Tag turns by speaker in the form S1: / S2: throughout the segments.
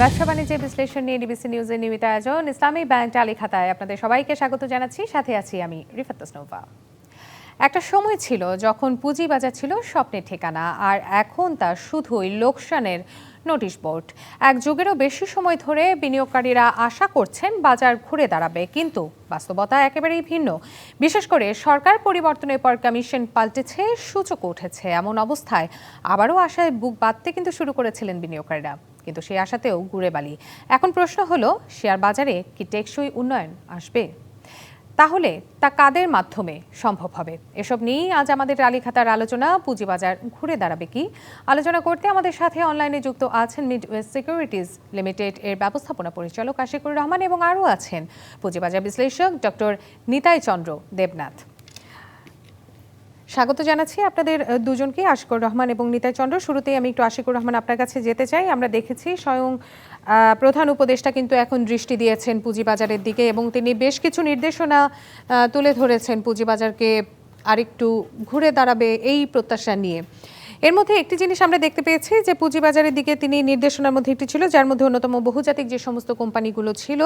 S1: ব্যবসা বাণিজ্যের বিশ্লেষণ নিয়ে ডিবিসি নিউজের নিয়মিত আয়োজন। ইসলামী ব্যাংক টালি খাতায় আপনাদের সবাইকে স্বাগত জানাচ্ছি। সাথে আছি আমি রিফাত তাসনোভা একটা সময় ছিল যখন পুঁজিবাজার ছিল স্বপ্নের ঠিকানা, আর এখন তা শুধুই লোকসানের নোটিশ বোর্ড। এক যুগেরও বেশি সময় ধরে বিনিয়োগকারীরা আশা করছেন বাজার ঘুরে দাঁড়াবে, কিন্তু বাস্তবতা একেবারেই ভিন্ন। বিশেষ করে সরকার পরিবর্তনের পর কমিশন পাল্টেছে সূচক উঠেছে। এমন অবস্থায় আবারও আশায় বুক বাঁধতে কিন্তু শুরু করেছিলেন বিনিয়োগকারীরা। কিন্তু সেই আশাতেও ঘুরে বালি। এখন প্রশ্ন হলো, শেয়ার বাজারে কি টেকসই উন্নয়ন আসবে? তাহলে তা কাদের মাধ্যমে সম্ভব হবে? এসব নিয়েই আজ আমাদের রালিখাতার আলোচনা। পুঁজিবাজার ঘুরে দাঁড়াবে কি? আলোচনা করতে আমাদের সাথে অনলাইনে যুক্ত আছেন মিড ওয়েস্ট সিকিউরিটিজ লিমিটেড এর ব্যবস্থাপনা পরিচালক আশিকুর রহমান এবং আরও আছেন পুঁজিবাজার বিশ্লেষক ডক্টর নিতাই চন্দ্র দেবনাথ। স্বাগত জানাচ্ছি আপনাদের দুজনকে, আশিকুর রহমান এবং নিতাই চন্দ্র। শুরুতেই আমি একটু আশিকুর রহমান আপনার কাছে যেতে চাই। আমরা দেখেছি স্বয়ং প্রধান উপদেষ্টা কিন্তু এখন দৃষ্টি দিয়েছেন পুঁজিবাজারের দিকে এবং তিনি বেশ কিছু নির্দেশনা তুলে ধরেছেন পুঁজিবাজারকে আরেকটু ঘুরে দাঁড়াবে এই প্রত্যাশা নিয়ে। এর মধ্যে একটি জিনিস আমরা দেখতে পেয়েছি যে পুঁজিবাজারের দিকে তিনি নির্দেশনার মধ্যে একটি ছিল, যার মধ্যে অন্যতম বহুজাতিক যে সমস্ত কোম্পানিগুলো ছিল,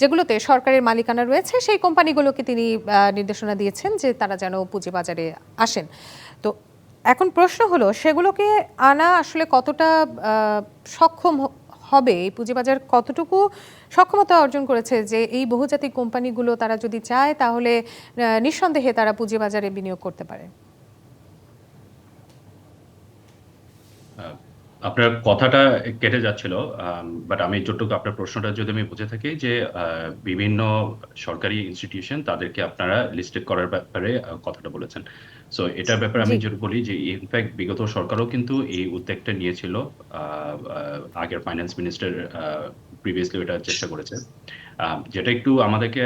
S1: যেগুলোতে সরকারের মালিকানা রয়েছে, সেই কোম্পানিগুলোকে তিনি নির্দেশনা দিয়েছেন যে তারা যেন পুঁজিবাজারে আসেন। তো এখন প্রশ্ন হলো, সেগুলোকে আনা আসলে কতটা সক্ষম হবে? এই পুঁজিবাজার কতটুকু সক্ষমতা অর্জন করেছে যে এই বহুজাতিক কোম্পানিগুলো তারা যদি চায়, তাহলে নিঃসন্দেহে তারা পুঁজিবাজারে বিনিয়োগ করতে পারে?
S2: আপনার কথাটা কেটে যাচ্ছিল বাট আমি যতটুকু আপনার প্রশ্নটা যদি আমি বুঝে থাকি যে বিভিন্ন সরকারি ইনস্টিটিউশন তাদেরকে আপনারা লিস্টেড করার ব্যাপারে কথাটা বলেছেন। সো এটার ব্যাপারে আমি। যেটা বলি যে ইনফ্যাক্ট বিগত সরকারও কিন্তু এই উদ্যোগটা নিয়েছিল আগের ফাইন্যান্স মিনিস্টার প্রিভিয়াসলি ওটা চেষ্টা করেছে। আহ, যেটা একটু আমাদেরকে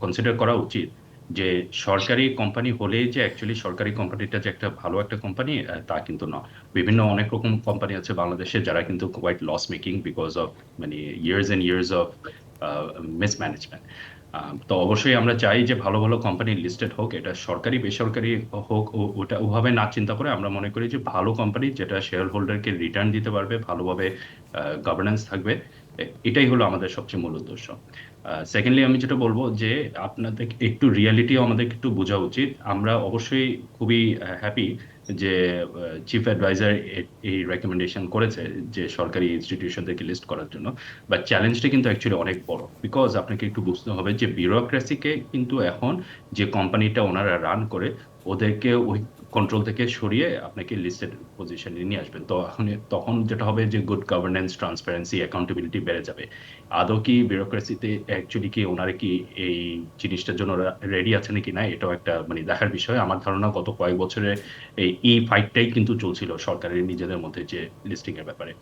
S2: কনসিডার করা উচিত যে সরকারি কোম্পানি হলেই যে অ্যাকচুয়ালি সরকারি কোম্পানিটা যে একটা ভালো একটা কোম্পানি তা কিন্তু না বিভিন্ন অনেক রকম কোম্পানি আছে বাংলাদেশে যারা কিন্তু quite loss making because of মানে years and years of mismanagement তো অবশ্যই আমরা চাই যে ভালো ভালো কোম্পানি লিস্টেড হোক, এটা সরকারি, বেসরকারি হোক ওটা ওভাবে না চিন্তা করে আমরা মনে করি যে ভালো কোম্পানি যেটা শেয়ার হোল্ডারকে রিটার্ন দিতে পারবে, ভালোভাবে গভর্নেন্স থাকবে। এটাই হলো আমাদের সবচেয়ে মূল উদ্দেশ্য। সেকেন্ডলি আমি যেটা বলব যে আপনাদের একটু রিয়ালিটিও আমাদের একটু বোঝা উচিত। আমরা অবশ্যই খুবই হ্যাপি যে চিফ অ্যাডভাইজার এই রেকমেন্ডেশন করেছে যে সরকারি ইনস্টিটিউশনদেরকে লিস্ট করার জন্য। বাট চ্যালেঞ্জটা কিন্তু অ্যাকচুয়ালি অনেক বড়। বিকজ আপনাকে একটু বুঝতে হবে যে বিউরোক্রেসিকে কিন্তু এখন যে কোম্পানিটা ওনারা রান করে, ওদেরকে ওই কন্ট্রোল থেকে সরিয়ে আপনাকে লিস্টেড পজিশনে নিয়ে আসবেন। তো তখন যেটা হবে যে গুড গভর্নেন্স ট্রান্সপারেন্সি অ্যাকাউন্টেবিলিটি বেড়ে যাবে। আদৌ কি বিউরোক্রেসিতে অ্যাকচুয়ালি কি ওনারা কি এই জিনিসটার জন্য রেডি আছে নাকি না, এটাও একটা মানে দেখার বিষয়। আমার ধারণা গত কয়েক বছরে এই এই ফাইটটাই কিন্তু চলছিল সরকারের নিজেদের মধ্যে যে লিস্টিং এর ব্যাপারে।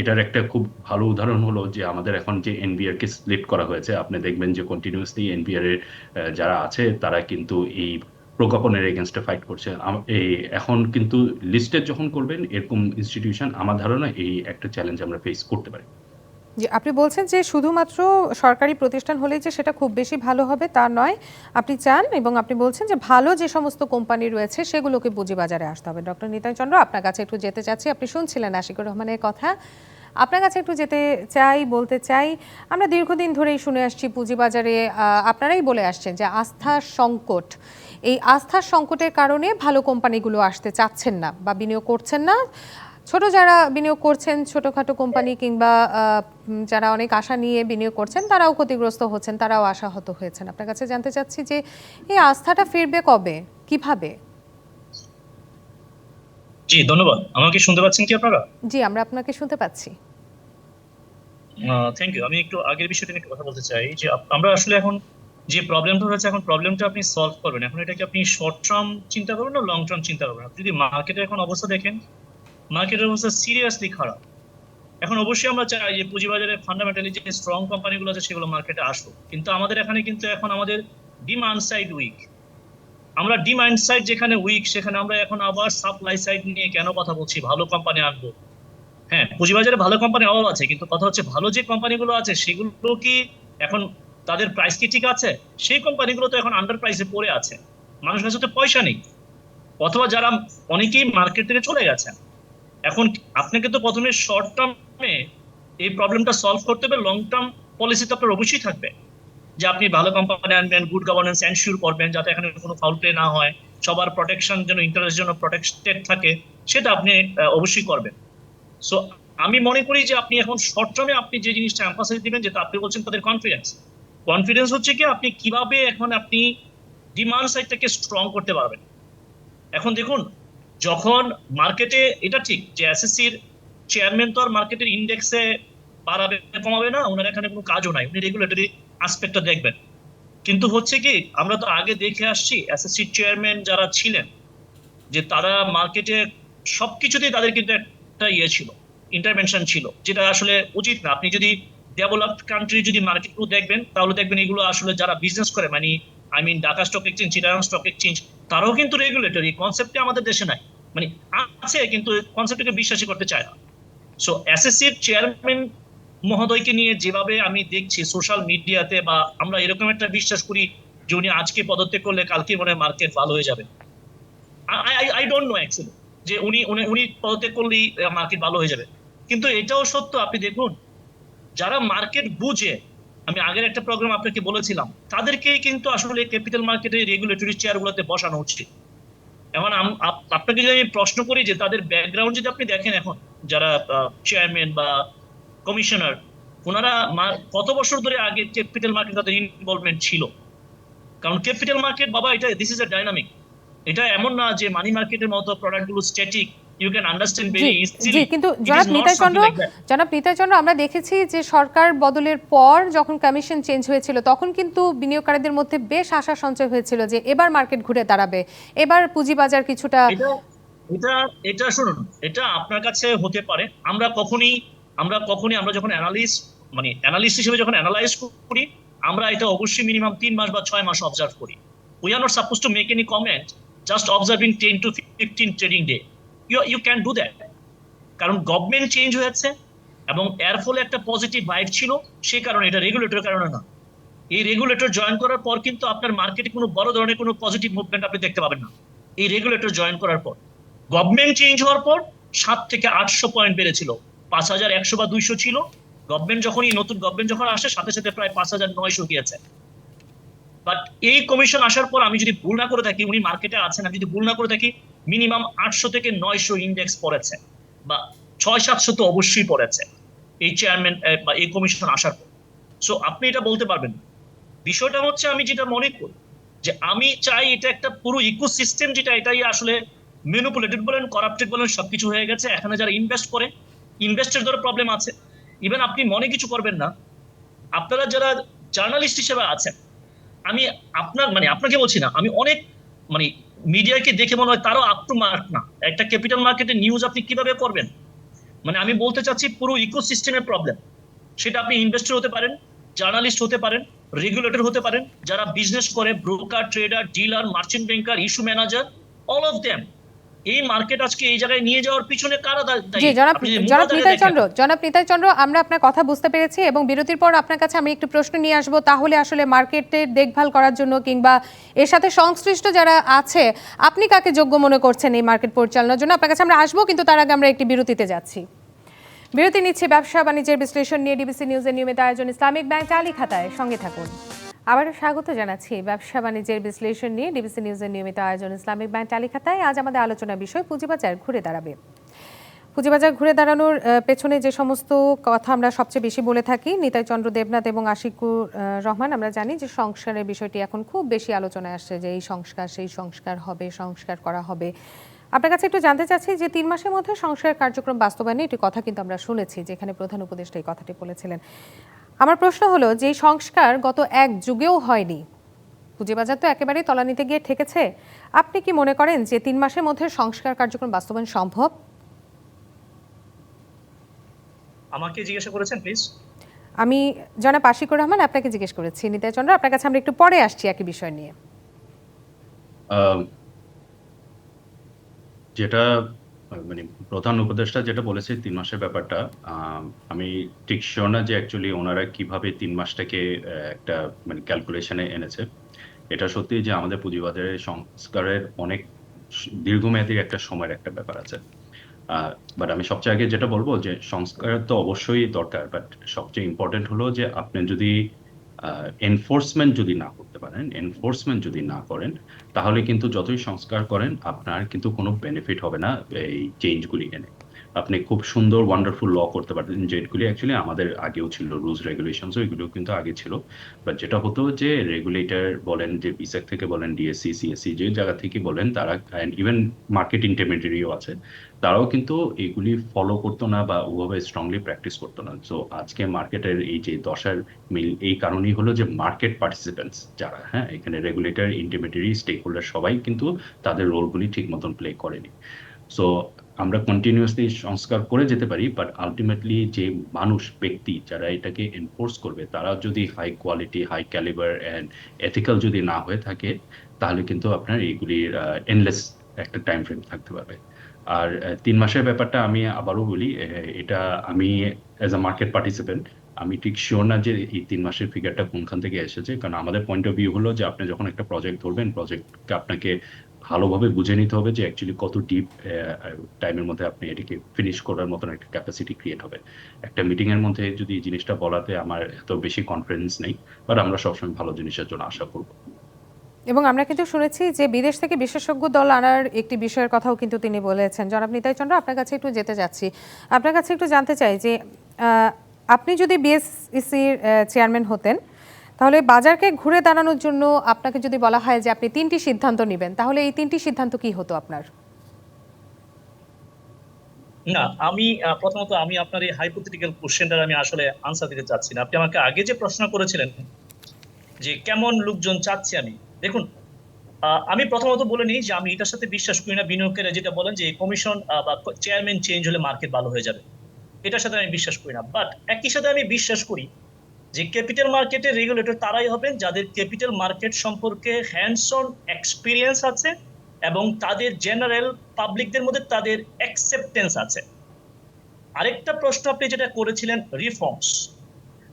S2: এটার একটা খুব ভালো উদাহরণ হলো যে আমাদের এখন যে এনবিআর কে স্প্লিট করা হয়েছে, আপনি দেখবেন যে কন্টিনিউসলি এনবিআর এর যারা আছে তারা কিন্তু এই প্রজ্ঞাপনের এগেনস্টে ফাইট করছে। এই এখন কিন্তু লিস্টেড যখন করবেন, এরকম ইনস্টিটিউশন আমার ধারণা এই একটা চ্যালেঞ্জ আমরা ফেস করতে পারি।
S1: জি, আপনি বলছেন যে শুধুমাত্র সরকারি প্রতিষ্ঠান হলেই যে সেটা খুব বেশি ভালো হবে তা নয়। আপনি চান এবং আপনি বলছেন যে ভালো যে সমস্ত কোম্পানি রয়েছে সেগুলোকে পুঁজিবাজারে আসতে হবে। ডক্টর নিতাই চন্দ্র, আপনার কাছে একটু যেতে চাচ্ছি। আপনি শুনছিলেন আশিকুর রহমানের কথা। আপনার কাছে একটু যেতে চাই, বলতে চাই। আমরা দীর্ঘদিন ধরেই শুনে আসছি পুঁজিবাজারে আপনারাই বলে আসছেন যে আস্থার সংকট। এই আস্থার সংকটের কারণে ভালো কোম্পানিগুলো আসতে চাচ্ছেন না বা বিনিয়োগ করছেন না। ছোট যারা বিনিয়োগ করছেন ছোটখাটো কোম্পানি কিংবা যারা অনেক আশা নিয়ে বিনিয়োগ করছেন তারাও ক্ষতিগ্রস্ত হচ্ছেন তারাও আশাহত হয়েছেন। আপনার কাছে জানতে চাচ্ছি যে এই আস্থাটা ফিরবে কবে? কীভাবে?
S3: জি ধন্যবাদ। আমাকে শুনতে পাচ্ছেন কি আপনারা?
S1: জি আমরা আপনাকে শুনতে পাচ্ছি।
S3: থ্যাংক ইউ আমি একটু আগের বিষয়টা নিয়ে কথা বলতে চাই যে আমরা আসলে এখন যে প্রবলেমটা হচ্ছে এখন প্রবলেমটা আপনি সলভ করবেন। এখন এটাকে আপনি শর্ট টার্ম চিন্তা করবেন না লং টার্ম চিন্তা করবেন যদি মার্কেটের এখন অবস্থা দেখেন মার্কেটের অবস্থা সিরিয়াসলি খারাপ। এখন অবশ্যই আমরা চাই যে পুঁজিবাজারে ফান্ডামেন্টালি যে স্ট্রং কোম্পানিগুলো আছে, সেগুলো মার্কেটে আসুক। কিন্তু আমাদের এখানে কিন্তু এখন আমাদের ডিমান্ড সাইড উইক আমরা ডিমান্ড সাইড যেখানে উইক সেখানে আমরা এখন আবার সাপ্লাই সাইড নিয়ে কেন কথা বলছি? ভালো কোম্পানি আনব। হ্যাঁ পুঁজিবাজারে ভালো কোম্পানি অভাব আছে, কিন্তু কথা হচ্ছে ভালো যে কোম্পানিগুলো আছে, সেগুলো কি এখন তাদের প্রাইস কি ঠিক আছে? সেই কোম্পানিগুলো তো এখন আন্ডার প্রাইসে পড়ে আছে। মানুষের কাছে তো পয়সা নেই। অথবা যারা অনেকেই মার্কেট থেকে চলে গেছেন এখন আপনাকে তো প্রথমে শর্ট টার্মে এই প্রবলেমটা সলভ করতে হবে। লং টার্ম পলিসি তো আপনার অবশ্যই থাকবে। যে আপনি ভালো কোম্পানি আনবেন গুড গভর্নেন্স এনশিওর করবেন, যাতে এখানে কোনো ফাউল প্লে না হয়। সবার প্রোটেকশন যেন ইন্টারেস্ট যেন প্রোটেক্টেড থাকে, সেটা আপনি অবশ্যই করবেন। সো আমি মনে করি যে আপনি এখন শর্ট টার্মে আপনি যে জিনিসটা এম্পাসাইজ দিবেন, যেটা আপনি বলছেন, তাদের কনফিডেন্স কনফিডেন্স হচ্ছে কি, আপনি কীভাবে এখন আপনি ডিমান্ড সাইডটাকে স্ট্রং করতে পারবেন। এখন দেখুন, যখন মার্কেটে এটা ঠিক যে এসএসসির চেয়ারম্যান তো আর মার্কেটের ইন্ডেক্সে বাড়াবে, কমাবে না, ওনার এখানে কোনো কাজও নাই, উনি রেগুলেটরি আসপেক্টটা দেখবেন। কিন্তু হচ্ছে কি, আমরা তো আগে দেখে আসছি এসএসসির চেয়ারম্যান যারা ছিলেন, যে তারা মার্কেটে সবকিছুতেই তাদের কিন্তু একটা ইয়ে ছিল ইন্টারভেনশন ছিল, যেটা আসলে উচিত না। আপনি যদি ডেভেলপড কান্ট্রি যদি মার্কেটগুলো দেখবেন, তাহলে দেখবেন এগুলো আসলে যারা বিজনেস করে মানে I mean Dhaka stock exchange Chittagong stock exchange তারাও কিন্তু রেগুলেটরি কনসেপ্টে আমাদের দেশে নাই। মানে আছে, কিন্তু কনসেপ্টকে বিশ্বাসই করতে চায় না। সো এসএসসির চেয়ারম্যান মহোদয়কে নিয়ে যেভাবে আমি দেখছি সোশ্যাল মিডিয়াতে বা আমরা এরকম একটা বিশ্বাস করি যে উনি আজকে পদত্যাগ করলে কালকে মনে মার্কেট ভালো হয়ে যাবে। আই ডোন্ট নো অ্যাকচুয়ালি যে উনি, উনি- উনি পদত্যাগ করলেই মার্কেট ভালো হয়ে যাবে। কিন্তু এটাও সত্য, আপনি দেখুন যারা মার্কেট বুঝে, আমি আগের একটা প্রোগ্রাম আপনাকে বলেছিলাম, তাদেরকেই কিন্তু আসলে ক্যাপিটাল মার্কেটের রেগুলেটরি চেয়ারগুলোতে বসানো উচিত। এখন আপ- আপনাকে যদি আমি প্রশ্ন করি যে তাদের ব্যাকগ্রাউন্ড যদি আপনি দেখেন এখন, যারা চেয়ারম্যান বা কমিশনার ওনারা কত বছর ধরে আগে ক্যাপিটাল মার্কেট তাদের ইনভলভমেন্ট ছিল? কারণ ক্যাপিটাল মার্কেট বাবা, এটা দিস ইজ এ ডাইনামিক এটা এমন না যে মানি মার্কেটের মতো প্রোডাক্টগুলো স্ট্যাটিক ইউ ক্যান আন্ডারস্ট্যান্ড
S1: জি
S3: ভেরি
S1: জি কিন্তু জনাব নিতাই চন্দ্র জনাব নিতাই চন্দ্র আমরা দেখেছি যে সরকার বদলের পর যখন কমিশন চেঞ্জ হয়েছিল তখন কিন্তু বিনিয়োগকারীদের মধ্যে বেশ আশা সঞ্চয় হয়েছিল যে এবার মার্কেট ঘুরে দাঁড়াবে। এবার পুঁজিবাজার কিছুটা
S3: এটা এটা শুনুন এটা আপনার কাছে হতে পারে। আমরা কখনই আমরা কখনই আমরা যখন অ্যানালিস্ট মানে অ্যানালিস্ট হিসেবে যখন অ্যানালাইজ করি আমরা এটা অবশ্যই মিনিমাম তিন মাস বা ছয় মাস অবজার্ভ করি। We are not suppose to make any comment just observing ten to fifteen trading day you you can do that কারণ গভর্নমেন্ট চেঞ্জ হয়েছে এবং এর ফলে একটা পজিটিভ ভাইব ছিল, সে কারণে, এটা রেগুলেটরের কারণে না এই রেগুলেটর জয়েন করার পর কিন্তু আপনার মার্কেটে কোনো বড় ধরনের কোনো পজিটিভ মুভমেন্ট আপনি দেখতে পাবেন না। এই রেগুলেটর জয়েন করার পর। গভর্নমেন্ট চেঞ্জ হওয়ার পর সাত থেকে আটশো পয়েন্ট বেড়েছিল। পাঁচ হাজার একশো বা দুইশো ছিল। গভর্নমেন্ট যখনই নতুন গভর্নমেন্ট যখন আসে, সাথে সাথে প্রায় পাঁচ হাজার নয়শো গিয়েছে। বাট এই কমিশন আসার পর আমি যদি ভুল না করে থাকি, উনি মার্কেটে আছেন, আমি যদি ভুল না করে থাকি মিনিমাম আটশো থেকে নয়শো ইন্ডেক্স পড়েছে। বা ছয় সাতশো তো অবশ্যই পড়েছে। এই চেয়ারম্যান বা এই কমিশন আসার পর। সো আপনি এটা বলতে পারবেন বিষয়টা হচ্ছে আমি যেটা মনে করি, যে আমি চাই এটা একটা পুরো ইকোসিস্টেম যেটা, এটাই আসলে মেনুপুলেটেড বলেন করাপ্টেড বলেন, সবকিছু হয়ে গেছে। এখানে যারা ইনভেস্ট করে ইনভেস্টের ধরো প্রবলেম আছে। ইভেন আপনি মনে কিছু করবেন না। আপনারা যারা জার্নালিস্ট হিসেবে আছেন আমি আপনার মানে আপনাকে বলছি না, আমি অনেক মানে মিডিয়াকে দেখে মনে হয় তারও আপ টু মার্ক না। একটা ক্যাপিটাল মার্কেটের নিউজ আপনি কীভাবে করবেন? মানে আমি বলতে চাচ্ছি পুরো ইকোসিস্টেমের প্রবলেম সেটা আপনি ইনভেস্টর হতে পারেন জার্নালিস্ট হতে পারেন রেগুলেটর হতে পারেন, যারা বিজনেস করে broker trader dealer merchant banker issue manager all of them এই মার্কেট আজকে এই জায়গায় নিয়ে যাওয়ার পিছনে কারা দায়ী
S1: জি জনাব জনাব নিতাই চন্দ্র জনাব নিতাই চন্দ্র আমরা আপনার কথা বুঝতে পেরেছি এবং বিরতির পর আপনার কাছে আমি একটু প্রশ্ন নিয়ে আসব তাহলে আসলে মার্কেটের দেখভাল করার জন্য কিংবা এর সাথে সংশ্লিষ্ট যারা আছে আপনি কাকে যোগ্য মনে করছেন এই মার্কেট পরিচালনার জন্য? আপনার কাছে আমরা আসব কিন্তু তার আগে আমরা একটি বিরতিতে যাচ্ছি। বিরতি নিচ্ছি ব্যবসা বাণিজ্যের বিশ্লেষণ নিয়ে ডিবিসি নিউজের নিয়মিত আয়োজন ইসলামিক ব্যাংক চালি খাতায় সঙ্গে থাকুন। আবারও স্বাগত জানাচ্ছি ব্যবসা বাণিজ্যের বিশ্লেষণ নিয়ে ডিবিসি নিউজের নিয়মিত আয়োজন ইসলামিক ব্যাংক চালি খাতায় আজ আমাদের আলোচনার বিষয় পুঁজিবাজার ঘুরে দাঁড়াবে। পুঁজিবাজার ঘুরে দাঁড়ানোর পেছনে যে সমস্ত কথা আমরা সবচেয়ে বেশি বলে থাকি, নিতাই চন্দ্র দেবনাথ এবং আশিকুর রহমান, আমরা জানি যে সংস্কারের বিষয়টি এখন খুব বেশি আলোচনায় আসছে যে এই সংস্কার, সেই সংস্কার হবে, সংস্কার করা হবে। আপনার কাছে একটু জানতে চাচ্ছি যে তিন মাসের মধ্যে সংস্কার কার্যক্রম বাস্তবায়নে একটি কথা কিন্তু আমরা শুনেছি, যেখানে প্রধান উপদেষ্টা এই কথাটি বলেছিলেন। আমার প্রশ্ন হলো যে এই সংস্কার গত এক যুগেও হয়নি। পুঁজিবাজার তো একেবারেই তলানিতে গিয়ে ঠেকেছে। আপনি কি মনে করেন যে তিন মাসের মধ্যে সংস্কার কার্যক্রম বাস্তবায়ন সম্ভব?
S3: আমাকে জিজ্ঞাসা করেছেন প্লিজ
S1: আমি জনাব আশিকুর রহমান আপনাকে জিজ্ঞেস করেছি। নিতাই চন্দ্র আপনার কাছে আমরা একটু পরে আসছি একই বিষয় নিয়ে।
S2: যেটা মানে প্রধান উপদেষ্টা যেটা বলেছে তিন মাসের ব্যাপারটা আমি ঠিক শিওর না যে অ্যাকচুয়ালি ওনারা কীভাবে তিন মাসটাকে একটা মানে ক্যালকুলেশনে এনেছে। এটা সত্যি যে আমাদের পুঁজিবাজারের সংস্কারের অনেক দীর্ঘমেয়াদী একটা সময়ের একটা ব্যাপার আছে। বাট আমি সবচেয়ে আগে যেটা বলব যে সংস্কার তো অবশ্যই দরকার বাট সবচেয়ে ইম্পর্টেন্ট হলো যে আপনি যদি এনফোর্সমেন্ট যদি না করতে পারেন এনফোর্সমেন্ট যদি না করেন, তাহলে কিন্তু যতই সংস্কার করেন, আপনার কিন্তু কোনো বেনিফিট হবে না এই চেঞ্জগুলি এনে। আপনি খুব সুন্দর ওয়ান্ডারফুল ল করতে পারতেন। যেগুলি অ্যাকচুয়ালি আমাদের আগেও ছিল রুলস রেগুলেশনস এগুলো কিন্তু আগে ছিল। বাট যেটা হতো যে রেগুলেটর বলেন, যে বিসেক থেকে বলেন ডিএসসি সিএসসি যে জায়গা থেকে বলেন, তারা ইভেন মার্কেট ইন্টারমিডিয়ারিও আছে। তারাও কিন্তু এগুলি ফলো করতো না বা ওভাবে স্ট্রংলি প্র্যাকটিস করতো না। সো আজকে মার্কেটের এই যে দশার মিল, এই কারণেই হলো যে মার্কেট পার্টিসিপেন্টস যারা হ্যাঁ এখানে রেগুলেটর ইন্টারমিডিয়ারি স্টেক হোল্ডার সবাই কিন্তু তাদের রোলগুলি ঠিক মতন প্লে করেনি। সো আমরা কন্টিনিউয়াসলি সংস্কার করে যেতে পারি বাট আলটিমেটলি যে মানুষ, ব্যক্তি যারা এটাকে এনফোর্স করবে, তারা যদি high quality high calibre and ethical যদি না হয়ে থাকে, তাহলে কিন্তু আপনার এইগুলির এনলেস একটা টাইম ফ্রেম থাকতে পারবে। আর তিন মাসের ব্যাপারটা আমি আবারও বলি এটা আমি অ্যাজ আ মার্কেট পার্টিসিপেন্ট আমি ঠিক শিওর না যে এই তিন মাসের ফিগারটা কোনখান থেকে এসেছে, কারণ আমাদের পয়েন্ট অফ ভিউ হলো যে আপনি যখন একটা প্রজেক্ট ধরবেন প্রজেক্টকে আপনাকে ভালোভাবে বুঝে নিতে হবে যে অ্যাকচুয়ালি কত ডিপ টাইমের মধ্যে আপনি এটিকে ফিনিশ করার মতন একটা ক্যাপাসিটি ক্রিয়েট হবে। একটা মিটিং এর মধ্যে যদি এই জিনিসটা বলাতে আমার এত বেশি কনফিডেন্স নেই বাট আমরা সবসময় ভালো জিনিসের জন্য আশা করব।
S1: এবং আমরা কিন্তু শুনেছি যে বিদেশ থেকে বিশেষজ্ঞ দল আনার একটি বিষয়ের কথাও কিন্তু তিনি বলেছেন। জনাব নিতাই চন্দ্র, আপনার কাছে একটু যেতে যাচ্ছি। আপনার কাছে একটু জানতে চাই যে আপনি যদি বিএসইসির চেয়ারম্যান হতেন তাহলে বাজারকে ঘুরে দাঁড়ানোর জন্য আপনাকে যদি বলা হয় যে আপনি তিনটি সিদ্ধান্ত নেবেন, তাহলে এই তিনটি সিদ্ধান্ত কি হতো আপনার?
S3: না, আমি প্রথমত আমি আপনার এই হাইপোথেটিক্যাল কোশ্চেনটার আমি আসলে আনসার দিতে চাচ্ছি না। আপনি আমাকে আগে যে প্রশ্ন করেছিলেন যে কেমন লোকজন চাচ্ছি আমি, দেখুন আমি প্রথমত বলে নিই যে আমি এটার সাথে বিশ্বাস করি না। বিনিয়োগকারীরা যেটা বলেন যে কমিশন বা চেয়ারম্যান চেঞ্জ হলে মার্কেট ভালো হয়ে যাবে। এটার সাথে আমি বিশ্বাস করি না। বাট একই সাথে আমি বিশ্বাস করি যে ক্যাপিটাল মার্কেটের রেগুলেটর তারাই হবেন, যাদের ক্যাপিটাল মার্কেট সম্পর্কে হ্যান্ডস অন এক্সপিরিয়েন্স আছে এবং তাদের জেনারেল পাবলিকদের মধ্যে তাদের অ্যাকসেপ্টেন্স আছে। আরেকটা প্রশ্ন আপনি যেটা করেছিলেন রিফর্মস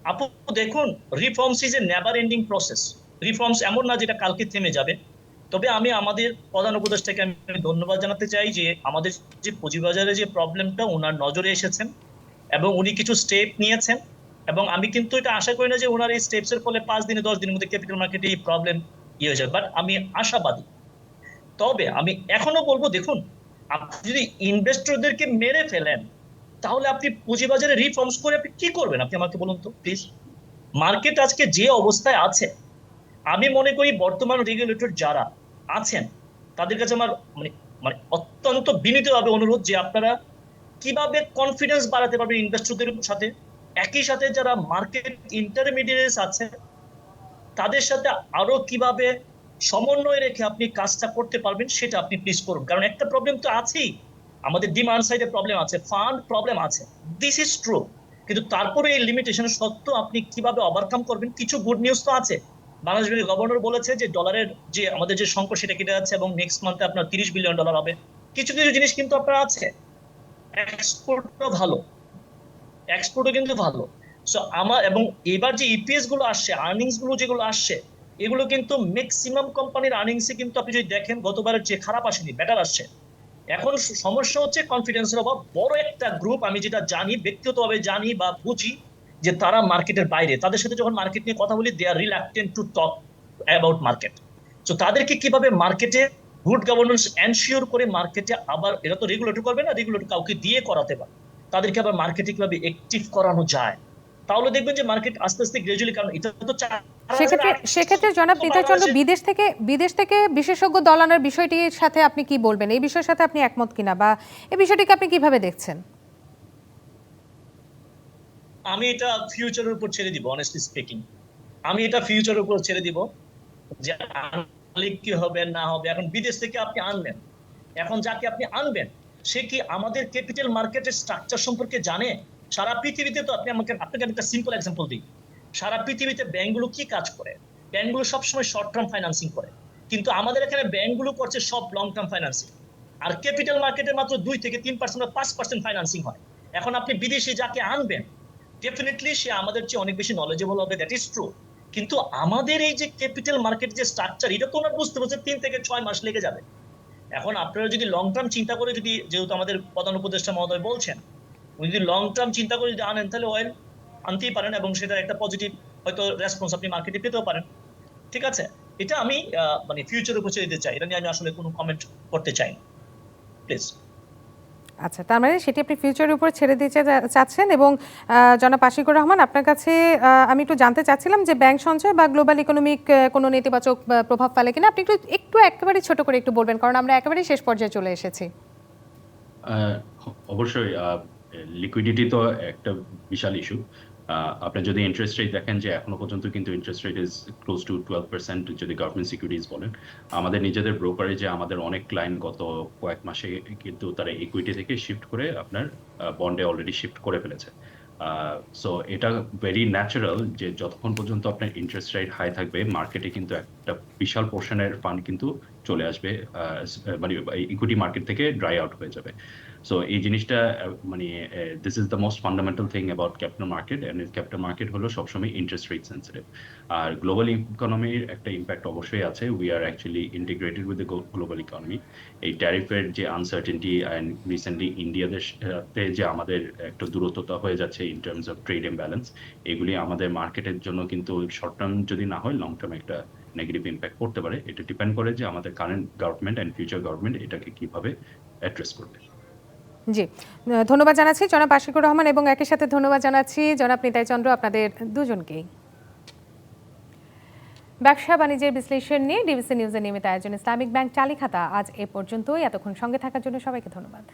S3: আপু, দেখুন reforms is a never ending process reforms এমন না যেটা কালকে থেমে যাবে। তবে আমি আমাদের প্রধান উপদেষ্টাকে আমি ধন্যবাদ জানাতে চাই যে আমাদের যে পুঁজিবাজারে যে প্রবলেমটা ওনার নজরে এসেছেন এবং উনি কিছু স্টেপ নিয়েছেন। এবং আমি কিন্তু এটা আশা করি না যে ওনার এই স্টেপস এর ফলে পাঁচ দিনে, দশ দিনের মধ্যে ক্যাপিটাল মার্কেটে এই প্রবলেম ইয়ে হয়ে যাবে। বাট আমি আশাবাদী। তবে আমি এখনও বলব, দেখুন, আপনি যদি ইনভেস্টরদেরকে মেরে ফেলেন, তাহলে আপনি পুঁজিবাজারে রিফর্মস করে আপনি কি করবেন? আপনি আমাকে বলুন তো প্লিজ মার্কেট আজকে যে অবস্থায় আছে, আমি মনে করি বর্তমান রেগুলেটর যারা আছেন, তাদের কাছে আমার মানে মানে অত্যন্ত বিনীতভাবে অনুরোধ যে আপনারা কীভাবে কনফিডেন্স বাড়াতে পারবেন ইনভেস্টরদের সাথে? একই সাথে যারা মার্কেট ইন্টারমিডিয়েটস আছে, তাদের সাথে আরও কীভাবে সমন্বয় রেখে আপনি কাজটা করতে পারবেন সেটা আপনি প্লিজ করুন। কারণ একটা প্রবলেম তো আছেই। আমাদের ডিমান্ড সাইডে প্রবলেম আছে ফান্ড প্রবলেম আছে। দিস ইজ ট্রু কিন্তু তারপরে এই লিমিটেশন সত্ত্বেও আপনি কীভাবে ওভারকাম করবেন, কিছু গুড নিউজ তো আছে। বাংলাদেশের গভর্নর বলেছে যে ডলারের যে আমাদের যে সংকট সেটা কেটে যাচ্ছে এবং নেক্সট মান্থে আপনার তিরিশ বিলিয়ন ডলার হবে। কিছু কিছু জিনিস কিন্তু আপনার আছে। এক্সপোর্টও ভালো। এক্সপোর্টও কিন্তু ভালো। সো আমার এবং এবার যে ইপিএসগুলো আসছে আর্নিংসগুলো যেগুলো আসছে, এগুলো কিন্তু ম্যাক্সিমাম কোম্পানির আর্নিংসে কিন্তু আপনি যদি দেখেন, গতবারের যে খারাপ আসেনি বেটার আসছে। এখন সমস্যা হচ্ছে কনফিডেন্সের অভাব। বড় একটা গ্রুপ আমি যেটা জানি, ব্যক্তিগতভাবে জানি বা বুঝি যে তারা মার্কেটের বাইরে। তাদের সাথে যখন মার্কেট নিয়ে কথা বলি they are reluctant to talk about market তো তাদেরকে কীভাবে মার্কেটে গুড গভর্নেন্স এনশিওর করে মার্কেটে আবার এটা তো রেগুলেটর করবে না রেগুলেটর কাউকে দিয়ে করাতে পারে। তাদেরকে আবার মার্কেটে কীভাবে অ্যাক্টিভ করানো যায়। তাহলে দেখবেন যে মার্কেট আস্তে আস্তে গ্রাজুয়ালি কারণ এটা তো
S1: সেক্ষেত্রে সেক্ষেত্রে জনাব নিতাচন্দ্র বিদেশ থেকে বিদেশ থেকে বিশেষজ্ঞ দল আনার বিষয়টির সাথে আপনি কি বলবেন? এই বিষয়ের সাথে আপনি একমত কিনা বা এই বিষয়টিকে আপনি কীভাবে দেখছেন?
S3: আমি এটা ফিউচারের উপর ছেড়ে দিব অনেস্টলি স্পিকিং আমি এটা ফিউচারের উপর ছেড়ে দিব যে আনলে কি হবে না হবে। এখন বিদেশ থেকে আপনি আনবেন এখন যাকে আপনি আনবেন সে কি আমাদের ক্যাপিটাল মার্কেটের স্ট্রাকচার সম্পর্কে জানে? সারা পৃথিবীতে তো আপনি আমাকে, আপনাকে একটা সিম্পল এক্সাম্পল দিই। সারা পৃথিবীতে ব্যাংকগুলো কি কাজ করে? ব্যাংকগুলো সবসময় শর্ট টার্ম ফাইন্যান্সিং করে। কিন্তু আমাদের এখানে ব্যাংকগুলো করছে সব লং টার্ম ফাইন্যান্সিং আর ক্যাপিটাল মার্কেটে মাত্র দুই থেকে তিন পার্সেন্ট বা পাঁচ পার্সেন্ট ফাইন্যান্সিং হয়। এখন আপনি বিদেশি যাকে আনবেন ডেফিনেটলি সে আমাদের চেয়ে অনেক বেশি নলেজেবল হবে দ্যাট ইজ ট্রু কিন্তু আমাদের এই যে ক্যাপিটাল মার্কেট যে স্ট্রাকচার এটা তো ওনার বুঝতে বুঝতে তিন থেকে ছয় মাস লেগে যাবে। এখন আপনারা যদি লং টার্ম চিন্তা করে যদি যেহেতু আমাদের প্রধান উপদেষ্টা মহোদয় বলছেন, উনি যদি লং টার্ম চিন্তা করে যদি আনেন, তাহলে অয়েল আনতেই পারেন এবং সেটা একটা পজিটিভ হয়তো রেসপন্স আপনি মার্কেটে পেতেও পারেন। ঠিক আছে? এটা আমি মানে ফিউচার ছেড়ে দিতে চাই। এটা নিয়ে আমি আসলে কোনো কমেন্ট করতে চাই প্লিজ
S1: আচ্ছা তার মানে সেটি আপনি ফিউচারের উপর ছেড়ে দিতে চাচ্ছেন এবং জনাব আশিকুর রহমান আপনার কাছে আমি একটু জানতে চাচ্ছিলাম যে ব্যাংক সঞ্চয় বা গ্লোবাল ইকোনমিক কোনো নেতিবাচক প্রভাব ফেলে কিনা? আপনি একটু একটু একেবারে ছোট করে একটু বলবেন, কারণ আমরা একেবারে শেষ পর্যায়ে চলে এসেছি।
S2: অবশ্যই লিকুইডিটি তো একটা বিশাল ইস্যু আপনি যদি ইন্টারেস্ট রেট দেখেন যে এখনও পর্যন্ত কিন্তু interest rate is close to twelve percent যদি গভর্নমেন্ট সিকিউরিটিজ বলেন, আমাদের নিজেদের ব্রোকারেজে আমাদের অনেক ক্লায়েন্ট গত কয়েক মাসে কিন্তু তারা ইকুইটি থেকে শিফট করে আপনার বন্ডে অলরেডি শিফট করে ফেলেছে। সো এটা ভেরি ন্যাচারাল যে যতক্ষণ পর্যন্ত আপনার ইন্টারেস্ট রেট হাই থাকবে মার্কেটে কিন্তু একটা বিশাল পোর্শনের ফান্ড কিন্তু চলে আসবে মানে ইকুইটি মার্কেট থেকে ড্রাই আউট হয়ে যাবে। সো এই জিনিসটা মানে this is the most fundamental thing about capital market and capital market হলো সবসময় ইন্টারেস্ট রেট সেন্সিটিভ আর গ্লোবাল ইকোনমির একটা ইম্প্যাক্ট অবশ্যই আছে। We are actually integrated with the global economy এই ট্যারিফের যে আনসার্টেনটি অ্যান্ড রিসেন্টলি ইন্ডিয়াদের সাথে যে আমাদের একটা দূরত্বতা হয়ে যাচ্ছে in terms of trade imbalance এগুলি আমাদের মার্কেটের জন্য কিন্তু শর্ট টার্ম যদি না হয় লং টার্ম একটা নেগেটিভ ইম্প্যাক্ট পড়তে পারে। এটা ডিপেন্ড করে যে আমাদের current government and future government এটাকে কীভাবে অ্যাড্রেস করবে।
S1: জি। ধন্যবাদ জানাচ্ছি জনাব আশিকুর রহমান এবং একই সাথে ধন্যবাদ জানাচ্ছি জনাব নিতাই চন্দ্র, আপনাদের দুজনকেই। ব্যবসা বাণিজ্যের বিশ্লেষণ নিয়ে ডিবিসি নিউজের নিয়মিত আয়োজন। ইসলামিক ব্যাংক চালি খাতা আজ এ পর্যন্তই। এতক্ষণ সঙ্গে থাকার জন্য সবাইকে ধন্যবাদ।